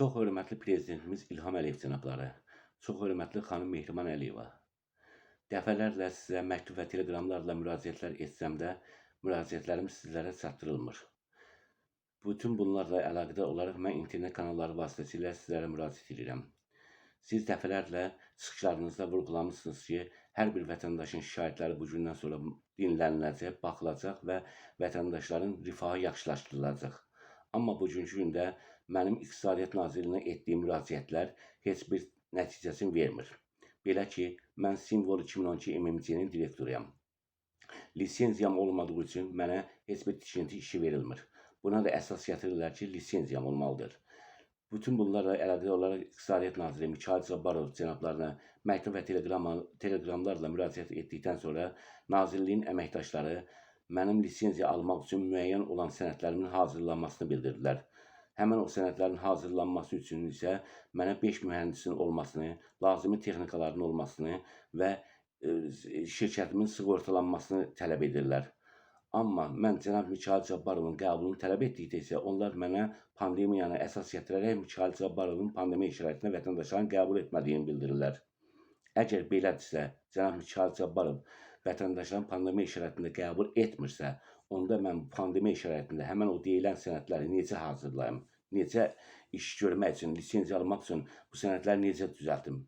Çox hörmətli prezidentimiz İlham Əliyev cənabları, çox hörmətli xanım Mehriban Əliyeva. Dəfələrlə sizə məktub və teleqramlarla müraciətlər etsəm də, müraciətlərim sizlərə çatdırılmır. Bütün bunlarla əlaqədar olaraq mən internet kanalları vasitəsilə sizlərə müraciət edirəm. Siz dəfələrlə çıxışlarınızda vurğulamısınız ki, hər bir vətəndaşın şikayətləri bu gündən sonra dinləniləcək, baxılacaq və vətəndaşların rifahı yaxşılaşdırılacaq. Amma bugünkü gündə mənim İqtisadiyyat Nazirliyinə etdiyim müraciətlər heç bir nəticəsini vermir. Belə ki, mən Simvol 2012 MMC-nin direktoruyam. Lisenziyam olmadığı üçün mənə heç bir tikinti işi verilmir. Buna da əsas gətirirlər ki, lisenziyam olmalıdır. Bütün bunlarla əlaqədar olaraq İqtisadiyyat Naziri Mikhail Cabbarov cənablarına məktub və teleqram, teleqramlarla müraciət etdikdən sonra Nazirliyin əməkdaşları mənim lisenziya almaq üçün müəyyən olan sənədlərimin hazırlanmasını bildirdilər. Həmin o sənədlərin hazırlanması üçün isə mənə 5 mühəndisin olmasını, lazımi texnikaların olmasını və e, şirkətimin sığortalanmasını tələb edirlər. Amma mən cənab Mikhail Cabbarovun qəbulunu tələb etdikdə isə onlar mənə pandemiyanı əsas gətirərək Mikhail Cabbarovun pandemiya şəraitində vətəndaşların qəbul etmədiyini bildirirlər. Əgər belədirsə, cənab Mikhail Cabbarov vətəndaşların pandemiya şəraitində qəbul etmirsə, onda mən pandemiya şəraitində həmin o deyilən sənədləri necə hazırlayım? Necə iş görmək üçün, lisenziya almaq üçün bu sənədləri necə düzəltim?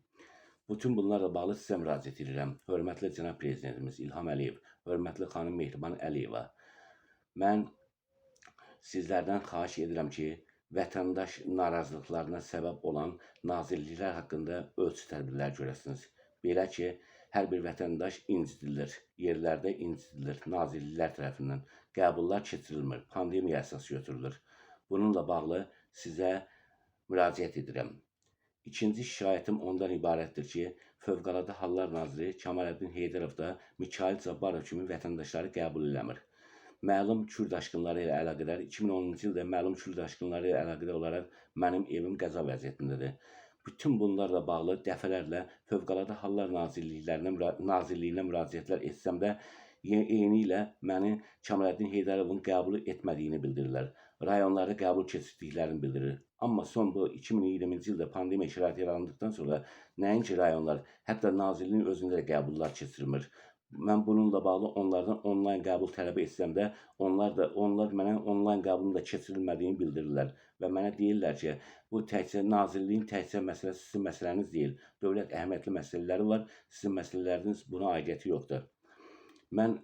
Bütün bunlarla bağlı sizə müraciət edirəm. Hörmətli cənab prezidentimiz İlham Əliyev, hörmətli xanım Mehriban Əliyeva. Mən sizlərdən xahiş edirəm ki, vətəndaş narazılıqlarına səbəb olan nazirliklər haqqında ölçü tədbirlər görəsiniz. Belə ki, hər bir vətəndaş incidilir, yerlərdə incidilir nazirliklər tərəfindən. Qəbullar keçirilmir, pandemiya əsas götürülür. Bununla bağlı sizə müraciət edirəm. İkinci şikayətim ondan ibarətdir ki, Fövqəladə Hallar Naziri Kemaləddin Heydərov da Mikhail Cabbarov kimi vətəndaşları qəbul eləmir. Məlum Kürd aşqınları ilə əlaqədar 2010-cu ildə məlum Kürd aşqınları ilə əlaqədar olaraq mənim evim qəza vəziyyətindədir. Bütün bunlarla bağlı dəfələrlə Fövqəladə Hallar Nazirliklərinə Nazirliyinə müraciətlər etsəm də eyni ilə məni Kemaləddin Heydərovun qəbul etmədiyini bildirirlər. Rayonları qəbul keçirdiklərini bildirir. Amma son bu 2020-ci ildə pandemiya şəraiti yarandıqdan sonra nəinki rayonlar, hətta nazirliyin özündə də qəbullar keçirilmir. Mən bununla bağlı onlardan onlayn qəbul tələb etsəm də, onlar da onlar mənə onlayn qəbulun da keçirilmədiyini bildirirlər və mənə deyirlər ki, bu təkcə nazirliyin təkcə məsələsi sizin məsələniz deyil. Dövlət əhəmiyyətli məsələləri var, sizin məsələləriniz buna aidiyyəti yoxdur. Mən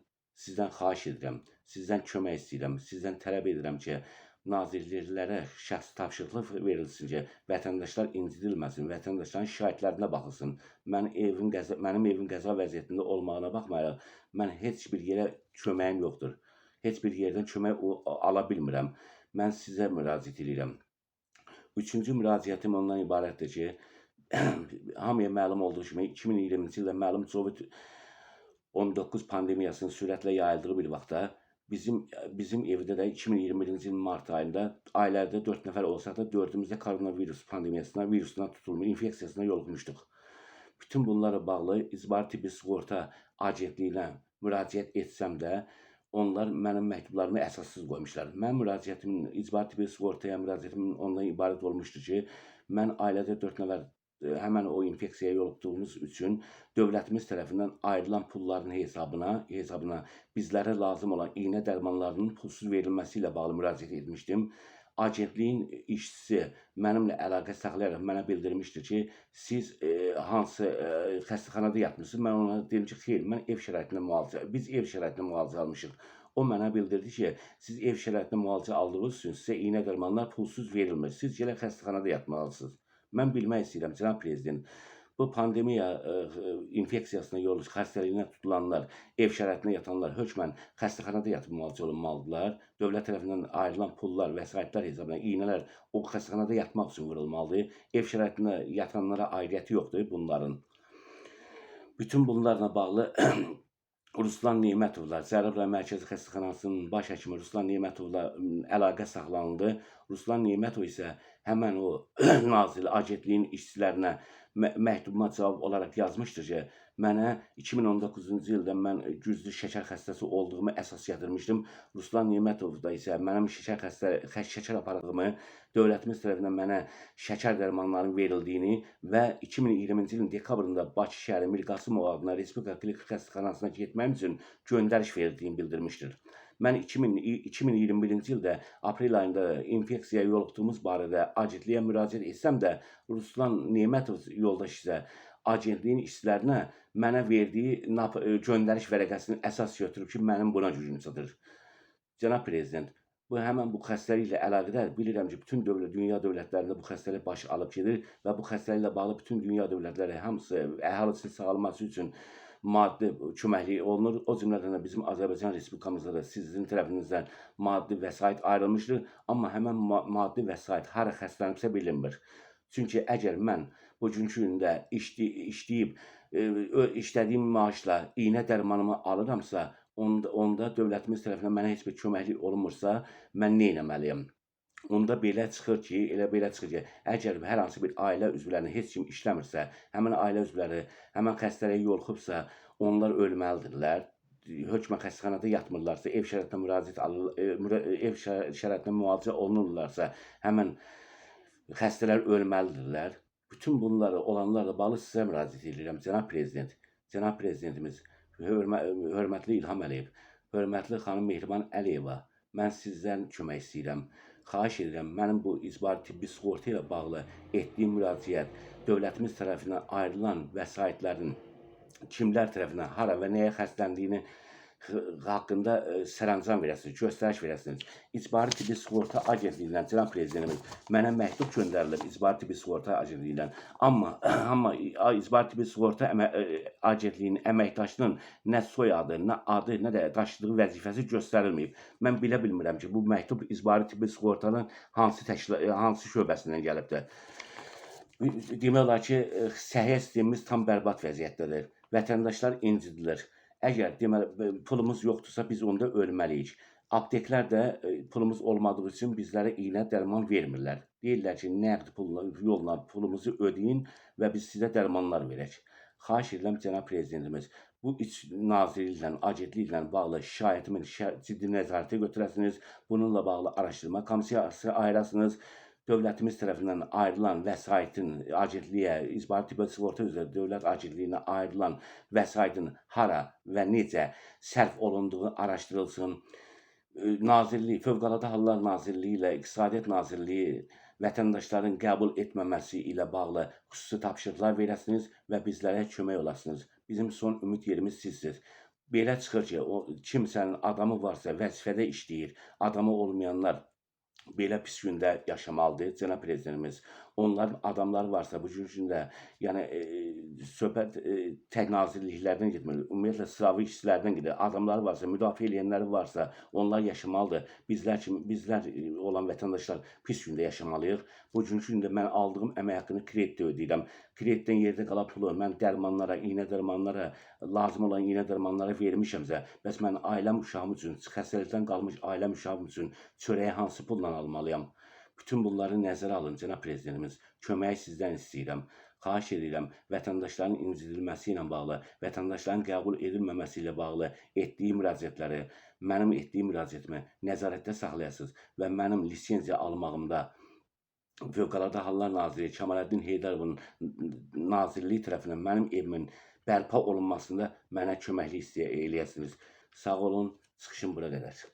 sizdən xahiş edirəm, sizdən kömək istəyirəm, sizdən tələb edirəm ki, nazirliklərə şəxsi tapşırıqlar verilsin ki, vətəndaşlar incidilməsin, vətəndaşların şikayətlərinə baxılsın. Mən evin qəza, mənim evim qəza vəziyyətində olmağına baxmayaraq, mən heç bir yerə köməyim yoxdur. Heç bir yerdən kömək ala bilmirəm. Mən sizə müraciət edirəm. Üçüncü müraciətim ondan ibarətdir ki, hamıya məlum olduğu kimi 2020-ci ildə məlum COVID-19 pandemiyasının sürətlə yayıldığı bir vaxtda bizim bizim evdə də 2021-ci ilin mart ayında ailədə 4 nəfər olsaq da 4-ümüz də koronavirus pandemiyasına, virusuna tutulmuş, infeksiyasına yoluxmuşduq. Bütün bunlarla bağlı İcbari Tibbi Sığorta Agentliyinə müraciət etsəm də, onlar mənim məktublarımı əsassız qoymuşlar. Mən müraciətimin, İcbari Tibbi Sığortaya müraciətimin ondan ibarət olmuşdu ki, mən ailədə 4 nəfər həmən o infeksiyaya yoluxduğumuz üçün dövlətimiz tərəfindən ayrılan pulların hesabına, hesabına bizlərə lazım olan iynə dərmanlarının pulsuz verilməsi ilə bağlı müraciət etmişdim. Agentliyin işçisi mənimlə əlaqə saxlayaraq mənə bildirmişdi ki, siz e, hansı e, xəstəxanada yatmısınız? Mən ona dedim ki, xeyr, mən ev şəraitində müalicə, biz ev şəraitində müalicə almışıq. O mənə bildirdi ki, siz ev şəraitində müalicə aldığınız üçün sizə iynə dərmanlar pulsuz verilmir. Siz gələ xəstəxanada yatmalısınız. Mən bilmək istəyirəm, cənab prezident, bu pandemiya ə, infeksiyasına yoluş xəstəliyinə tutulanlar, ev şəraitində yatanlar hökmən xəstəxanada yatıb müalicə olunmalıdırlar. Dövlət tərəfindən ayrılan pullar, vəsaitlər hesabına iynələr o xəstəxanada yatmaq üçün vurulmalıdır. Ev şəraitində yatanlara aidiyyəti yoxdur bunların. Bütün bunlarla bağlı Ruslan Nemətovla, rayon Mərkəzi Xəstəxanasının baş həkimi Ruslan Nemətovla əlaqə saxlanıldı. Ruslan Nemətov isə həmən o nazirli agentliyin işçilərinə məktubuma cavab olaraq yazmışdır ki, Mənə 2019-cu ildə mən güclü şəkər xəstəsi olduğumu əsas gətirmişdim. Ruslan Nemətov da isə mənim şəkər xəstə xə- şəkər aparığımı dövlətimiz tərəfindən mənə şəkər dərmanlarının verildiyini və 2020-ci ilin dekabrında Bakı şəhəri Mir Qasımov adına Respublika Klinik Xəstəxanasına getməyim üçün göndəriş verildiyini bildirmişdir. Mən 2000, 2021-ci ildə aprel ayında infeksiyaya yoluxduğumuz barədə agentliyə müraciət etsəm də Ruslan Nemətov yoldaş isə agentliyin işçilərinə mənə verdiyi e, göndəriş vərəqəsini əsas götürüb ki, mənim buna gücüm çatır. Cənab prezident, bu həmin bu xəstəliklə əlaqədar bilirəm ki, bütün dövlət dünya dövlətlərində bu xəstəlik baş alıb gedir və bu xəstəliklə bağlı bütün dünya dövlətləri hamısı əhalisinin sağalması üçün maddi köməklik olunur. O cümlədən də bizim Azərbaycan Respublikamızda da sizin tərəfinizdən maddi vəsait ayrılmışdır, amma həmin ma maddi vəsait hara xərclənibsə bilinmir. Çünki əgər mən bugünkü gündə işli işləyib e, işlədiyim maaşla iynə dərmanımı alıramsa, onda onda dövlətimiz tərəfindən mənə heç bir köməklik olunmursa, mən nə etməliyəm? Onda belə çıxır ki, elə belə çıxır ki, əgər hər hansı bir ailə üzvlərinin heç kim işləmirsə, həmin ailə üzvləri həmin xəstəliyə yoluxubsa, onlar ölməlidirlər. Hökmən xəstəxanada yatmırlarsa, ev şəraitinə müraciət alır, e, müra- ev şəra- şəraitinə müalicə olunurlarsa, həmin xəstələr ölməlidirlər. Bütün bunları olanlarla bağlı sizə müraciət edirəm, cənab prezident. Cənab prezidentimiz, hörmə, hörmətli İlham Əliyev, hörmətli xanım Mehriban Əliyeva, mən sizdən kömək istəyirəm. Xahiş edirəm, mənim bu icbari tibbi sığorta ilə bağlı etdiyim müraciət dövlətimiz tərəfindən ayrılan vəsaitlərin kimlər tərəfindən hara və nəyə xərcləndiyini haqqında e, sərəncam verəsiniz, göstəriş verəsiniz. İcbari tibbi sığorta agentliyindən cənab prezidentimiz mənə məktub göndərilib İcbari tibbi sığorta agentliyindən. Amma amma İcbari tibbi sığorta əmə, e, agentliyinin əməkdaşının nə soyadı, nə adı, nə də daşıdığı vəzifəsi göstərilməyib. Mən bilə bilmirəm ki, bu məktub İcbari tibbi sığortanın hansı təşkil hansı şöbəsindən gəlibdir. Demək olar ki, e, səhiyyə sistemimiz tam bərbad vəziyyətdədir. Vətəndaşlar incidilir. Əgər deməli b- pulumuz yoxdursa biz onda ölməliyik. Apteklər də e, pulumuz olmadığı üçün bizlərə iynə dərman vermirlər. Deyirlər ki, nəqd pulla yolla pulumuzu ödəyin və biz sizə dərmanlar verək. Xahiş edirəm cənab prezidentimiz, bu iç nazirliklə, agentliklə bağlı şikayətimin ciddi nəzarətə götürəsiniz. Bununla bağlı araşdırma komissiyası ayırasınız. Dövlətimiz tərəfindən ayrılan vəsaitin agentliyə, İcbari Tibbi Sığorta üzrə Dövlət Agentliyinə ayrılan vəsaitin hara və necə sərf olunduğu araşdırılsın. Nazirlik, Fövqəladə Hallar Nazirliyi ilə İqtisadiyyat Nazirliyi vətəndaşların qəbul etməməsi ilə bağlı xüsusi tapşırıqlar verəsiniz və bizlərə kömək olasınız. Bizim son ümid yerimiz sizsiniz. Belə çıxır ki, o kimsənin adamı varsa vəzifədə işləyir, adamı olmayanlar belə pis gündə yaşamalıdır cənab prezidentimiz. Onların adamları varsa bu gündə, yəni e, söhbət e, tək nazirliklərdən getmir. Ümumiyyətlə sıravi işçilərdən gedir. Adamları varsa, müdafiə edənləri varsa, onlar yaşamalıdır. Bizlər kimi bizlər e, olan vətəndaşlar pis gündə yaşamalıyıq. Bu gündə mən aldığım əmək haqqını kreditdə ödəyirəm. Kreditdən yerdə qala pulu mən dərmanlara, iynə dərmanlara, lazım olan iynə dərmanlara vermişəmsə, bəs mən ailəm uşağım üçün, xəstəlikdən qalmış ailəm uşağım üçün çörəyi hansı pulla almalıyam? Bütün bunları nəzərə alın, cənab prezidentimiz. Köməyi sizdən istəyirəm. Xahiş edirəm, vətəndaşların incidilməsi ilə bağlı, vətəndaşların qəbul edilməməsi ilə bağlı etdiyi müraciətləri, mənim etdiyim müraciətimi nəzarətdə saxlayasınız və mənim lisenziya almağımda Fövqəladə Hallar Naziri Kemaləddin Heydarovun nazirliyi tərəfindən mənim evimin bərpa olunmasında mənə köməklik istəyə eləyəsiniz. Sağ olun, çıxışım bura qədər.